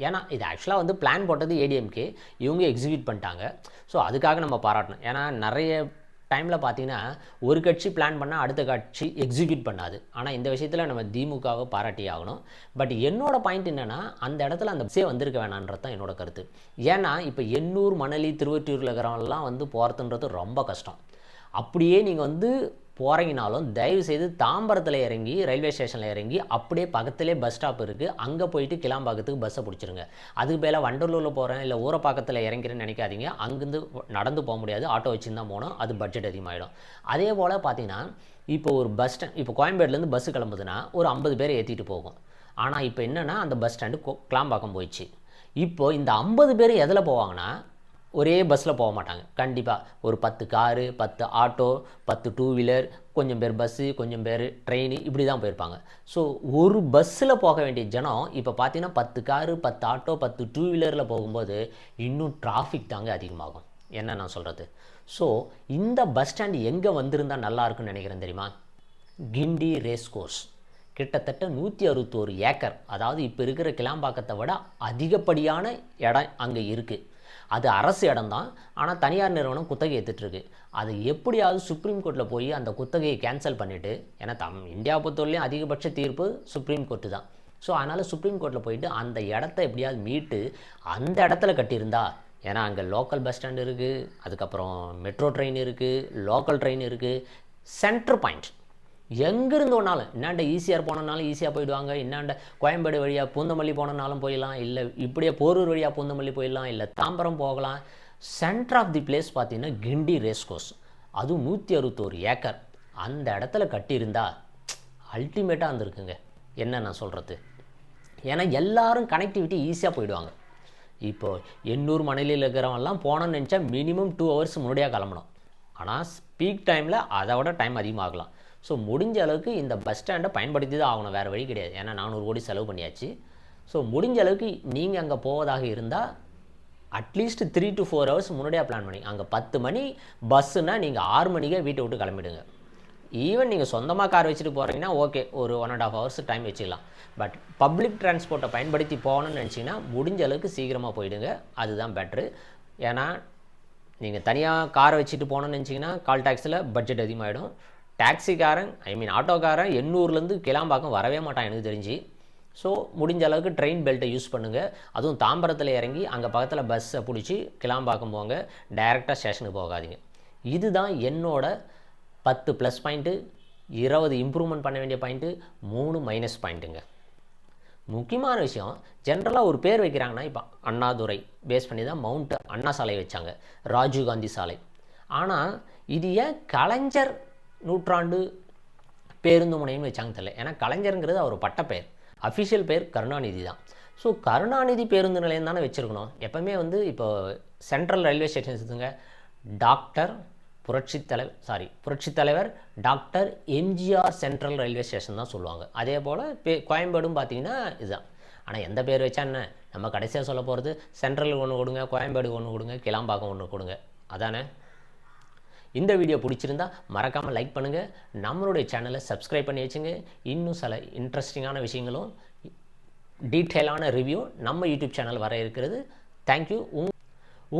ஏன்னா இது ஆக்சுவலாக வந்து பிளான் போட்டது ஏடிஎம்கே இவங்க எக்ஸிக்யூட் பண்ணிட்டாங்க. ஸோ அதுக்காக நம்ம பாராட்டணும். ஏன்னா நிறைய டைமில் பார்த்தீங்கன்னா ஒரு கட்சி பிளான் பண்ணால் அடுத்த கட்சி எக்ஸிக்யூட் பண்ணாது. ஆனால் இந்த விஷயத்தில் நம்ம திமுகவை பாராட்டி ஆகணும். பட் என்னோட பாயிண்ட் என்னென்னா அந்த இடத்துல அந்த பஸ்ஸே வந்திருக்க வேணான்றது தான் என்னோட கருத்து. ஏன்னா இப்போ எண்ணூர் மணலி திருவொற்றியூரில் இருக்கிறவங்கலாம் வந்து போகிறதுன்றது ரொம்ப கஷ்டம். அப்படியே நீங்கள் வந்து போகிறீங்கனாலும் தயவு செய்து தாம்பரத்தில் இறங்கி ரயில்வே ஸ்டேஷனில் இறங்கி அப்படியே பக்கத்துலேயே பஸ் ஸ்டாப் இருக்குது அங்கே போயிட்டு கிளாம்பாக்கத்துக்கு பஸ்ஸை பிடிச்சிருங்க. அதுக்கு மேலே வண்டலூரில் போகிறேன் இல்லை ஊரப்பாக்கத்தில் இறங்கிறேன்னு நினைக்காதீங்க. அங்கேருந்து நடந்து போக முடியாது. ஆட்டோ வச்சுன்னு தான் போகணும். அது பட்ஜெட் அதிகமாகிடும் அதே போல் பார்த்தீங்கன்னா இப்போ ஒரு பஸ் ஸ்டாண்ட் இப்போ கோயம்பேடுலேருந்து பஸ்ஸு கிளம்புதுன்னா ஒரு ஐம்பது பேர் ஏற்றிட்டு போகும். ஆனால் இப்போ என்னென்னா அந்த பஸ் ஸ்டாண்டு கிளாம்பாக்கம் போயிடுச்சு. இப்போது இந்த ஐம்பது பேர் எதில் போவாங்கன்னா ஒரே பஸ்ஸில் போக மாட்டாங்க கண்டிப்பாக ஒரு பத்து காரு பத்து ஆட்டோ பத்து டூ வீலர் கொஞ்சம் பேர் பஸ்ஸு கொஞ்சம் பேர் ட்ரெயின் இப்படி தான் போயிருப்பாங்க. ஸோ ஒரு பஸ்ஸில் போக வேண்டிய ஜனம் இப்போ பார்த்தீங்கன்னா பத்து காரு பத்து ஆட்டோ பத்து டூ வீலரில் போகும்போது இன்னும் டிராஃபிக் தாங்க அதிகமாகும். என்ன நான் சொல்கிறது ஸோ இந்த பஸ் ஸ்டாண்ட் எங்கே வந்திருந்தால் நல்லா இருக்கும்னு நினைக்கிறேன் தெரியுமா? கிண்டி ரேஸ் கோர்ஸ் கிட்டத்தட்ட நூற்றி அறுபத்தோரு ஏக்கர். அதாவது இப்போ இருக்கிற கிளாம்பாக்கத்தை விட அதிகப்படியான இடம் அங்கே இருக்குது அது அரசு இடம்தான். ஆனால் தனியார் நிறுவனம் குத்தகை எடுத்துட்டு அது எப்படியாவது சுப்ரீம் கோர்ட்டில் போய் அந்த குத்தகையை கேன்சல் பண்ணிவிட்டு ஏன்னா தம் இந்தியா பொறுத்தவரையிலையும் அதிகபட்ச தீர்ப்பு சுப்ரீம் கோர்ட்டு தான். ஸோ அதனால் சுப்ரீம் கோர்ட்டில் போயிட்டு அந்த இடத்த எப்படியாவது மீட்டு அந்த இடத்துல கட்டியிருந்தா ஏன்னா அங்கே லோக்கல் பஸ் ஸ்டாண்ட் இருக்குது அதுக்கப்புறம் மெட்ரோ ட்ரெயின் இருக்குது லோக்கல் ட்ரெயின் இருக்குது சென்ட்ரு பாயிண்ட் எங்கேருந்து ஒன்றாலும் என்னாண்ட ஈஸியாக போனனாலும் ஈஸியாக போயிடுவாங்க என்னாண்ட கோயம்பேடு வழியாக பூந்தமல்லி போனனாலும் போயிடலாம் இல்லை இப்படியே போரூர் வழியாக பூந்தமல்லி போயிடலாம் இல்லை தாம்பரம் போகலாம். சென்டர் ஆஃப் தி பிளேஸ் பார்த்தீங்கன்னா கிண்டி ரேஸ் கோர்ஸ் அதுவும் நூற்றி அறுபத்தோரு ஏக்கர். அந்த இடத்துல கட்டியிருந்தா அல்டிமேட்டாக இருந்திருக்குங்க. என்ன நான் சொல்கிறது ஏன்னா எல்லாரும் கனெக்டிவிட்டி ஈஸியாக போயிடுவாங்க. இப்போ எண்ணூர் மணலில் இருக்கிறவங்கலாம் போனோம்னு நினச்சா மினிமம் டூ ஹவர்ஸ் முன்னாடியாக கிளம்பணும். ஆனால் ஸ்பீக் டைமில் அதை விட டைம் அதிகமாகலாம். ஸோ முடிஞ்ச அளவுக்கு இந்த பஸ் ஸ்டாண்டை பயன்படுத்தி தான் ஆகணும். வேறு வழி கிடையாது. ஏன்னா நானூறு கோடி செலவு பண்ணியாச்சு. ஸோ முடிஞ்ச அளவுக்கு நீங்கள் அங்கே போவதாக இருந்தால் at least three to four hours முன்னாடியே பிளான் பண்ணி அங்கே பத்து மணி பஸ்ஸுன்னா நீங்கள் ஆறு மணிக்கே வீட்டை விட்டு கிளம்பிடுங்க. ஈவன் நீங்கள் சொந்தமாக கார் வச்சுட்டு போகிறீங்கன்னா ஓகே ஒரு one and half hours time வச்சுக்கலாம். பட் பப்ளிக் டிரான்ஸ்போர்ட்டை பயன்படுத்தி போகணும்னு நினச்சிங்கன்னா முடிஞ்ச அளவுக்கு சீக்கிரமாக போயிடுங்க. அதுதான் பெட்ரு ஏன்னா நீங்கள் தனியாக காரை வச்சுட்டு போகணும்னு நினச்சிங்கன்னா கால் டேக்ஸில் பட்ஜெட் அதிகமாகிடும் டாக்ஸிக்காரன் ஐ மீன் ஆட்டோக்காரன் எண்ணூர்லேருந்து கிளாம்பாக்கம் வரவே மாட்டான் எனக்கு தெரிஞ்சு. ஸோ முடிஞ்ச அளவுக்கு ட்ரெயின் பெல்ட்டை யூஸ் பண்ணுங்கள் அதுவும் தாம்பரத்தில் இறங்கி அங்கே பக்கத்தில் பஸ்ஸை பிடிச்சி கிளாம்பாக்கம் போங்க. டைரெக்டாக ஸ்டேஷனுக்கு போகாதீங்க. இதுதான் என்னோட பத்து ப்ளஸ் பாயிண்ட்டு இருபது இம்ப்ரூவ்மெண்ட் பண்ண வேண்டிய பாயிண்ட்டு மூணு மைனஸ் பாயிண்ட்டுங்க முக்கியமான விஷயம் ஜென்ரலாக ஒரு பேர் வைக்கிறாங்கன்னா இப்போ அண்ணாதுரை பேஸ் பண்ணி தான் மவுண்ட் அண்ணா சாலை வச்சாங்க. ராஜீவ் காந்தி சாலை. ஆனால் இது ஏன் கலைஞர் நூற்றாண்டு பேருந்து முனைன்னு வச்சாங்க தெரியல. ஏன்னா கலைஞருங்கிறது அவர் பட்டப்பெயர் அஃபிஷியல் பேர் கருணாநிதி தான். ஸோ கருணாநிதி பேருந்து நிலையம் தானே வச்சுருக்கணும். எப்போவுமே வந்து இப்போ சென்ட்ரல் ரயில்வே ஸ்டேஷன் இருக்குங்க. டாக்டர் புரட்சித் தலைவர் சாரி புரட்சித் தலைவர் doctor MGR central railway station தான் சொல்லுவாங்க. அதே போல் பே கோயம்பேடும் பார்த்தீங்கன்னா இதுதான். ஆனால் எந்த பேர் வச்சா என்ன? நம்ம கடைசியாக சொல்ல போகிறது சென்ட்ரலுக்கு ஒன்று கொடுங்க கோயம்பேடு ஒன்று கொடுங்க கிளாம்பாக்கம் ஒன்று கொடுங்க. அதானே? இந்த வீடியோ பிடிச்சிருந்தா மறக்காமல் லைக் பண்ணுங்கள் நம்மளுடைய சேனலை சப்ஸ்கிரைப் பண்ணி வச்சுங்க. இன்னும் சில இன்ட்ரெஸ்டிங்கான விஷயங்களும் டீட்டெயிலான ரிவ்யூ நம்ம யூடியூப் சேனல் வர இருக்கிறது. தேங்க்யூ உங்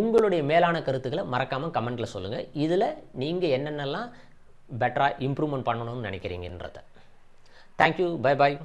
உங்களுடைய மேலான கருத்துக்களை மறக்காமல் கமெண்ட்டில் சொல்லுங்கள் இதில் நீங்கள் என்னென்னலாம் பெட்டராக இம்ப்ரூவ்மெண்ட் பண்ணணும்னு நினைக்கிறீங்கன்றத. Thank you bye bye